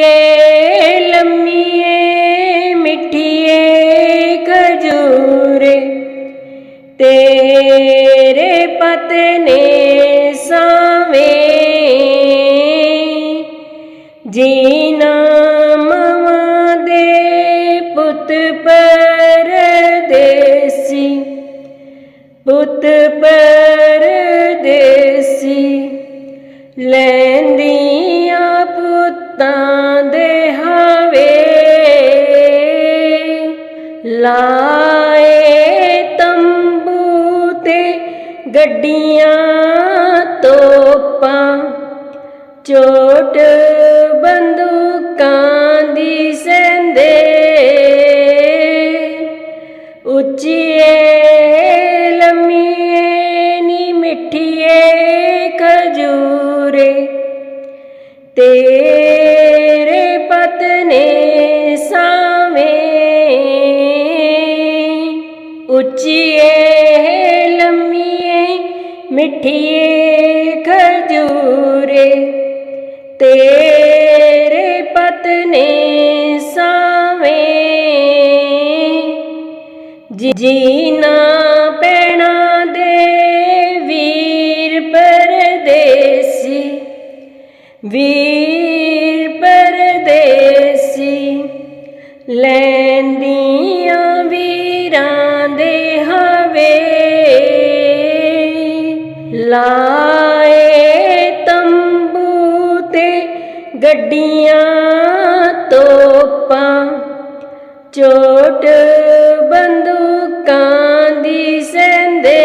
ਏ ਲੰਮੀਏ ਮਿੱਠੀਏ ਖਜੂਰੇ ਤੇਰੇ ਪਤਨੇ ਸਾਵੇਂ ਜੀਨਾ ਮਵਾਂ ਦੇ ਪੁੱਤ ਪਰਦੇਸੀ ਪੁੱਤ ਪਰਦੇਸੀ ਲਾਏ ਤੰਬੂ ਤੇ ਗੱਡੀਆਂ ਤੋਪਾਂ, ਚੋਟ ਬੰਦੂਕਾਂ ਦੀ ਸੈਂਦੇ। ਉੱਚੀਏ ਲੰਮੀਏ ਨੀ ਮਿੱਠੀਏ ਖਜੂਰੇ ਤੇ ਉੱਚੀਏ ਲੰਮੀਏ, ਮਿੱਠੀਏ ਖਜੂਰੇ। ਤੇਰੇ ਪਤਨੇ ਸਾਵੇਂ। ਜੀ- ਜੀਨਾ ਪੈਣਾ ਦੇ ਵੀਰ ਪਰਦੇਸੀ। ਵੀਰ ਪਰਦੇਸੀ। ਲੈਂਦੀ ਲਾਏ ਤੰਬੂ ਤੇ ਗੱਡੀਆਂ ਤੋਪਾਂ, ਚੋਟ ਬੰਦੂਕਾਂ ਦੀ ਸੈਂਦੇ।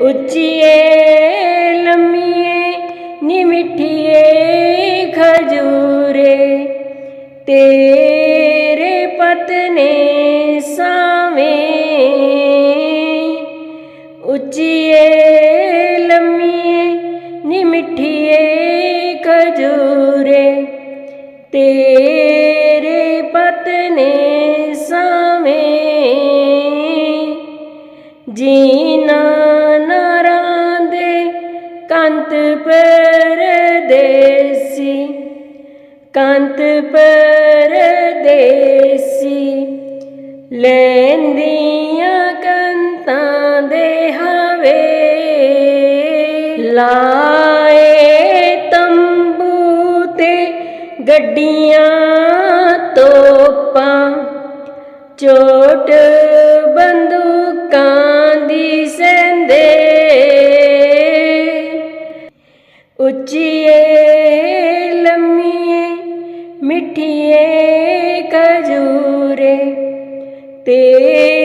ਉੱਚੀਏ ਲੰਮੀਏ ਨੀ ਮਿੱਠੀਏ ਖਜੂਰੇ, ਤੇ ਉੱਚੀਏ ਲੰਮੀਏ, ਨੀ ਮਿੱਠੀਏ ਖਜੂਰੇ। ਤੇਰੇ ਪਤਨੇ ਸਾਵੇਂ ਜੀਨਾ ਨਰਾਂ ਦੇ ਕੰਤ ਪਰਦੇਸੀ ਕੰਤ ਪਰਦੇਸੀ। ਲੈਂਦੀਆਂ ਗੱਡੀਆਂ ਤੋਪਾਂ ਚੋਟ ਬੰਦੂਕਾਂ ਦੀ ਸੈਂਦੇ। ਉੱਚੀਏ ਲੰਮੀਏ ਮਿੱਠੀਏ ਖਜੂਰੇ ਤੇ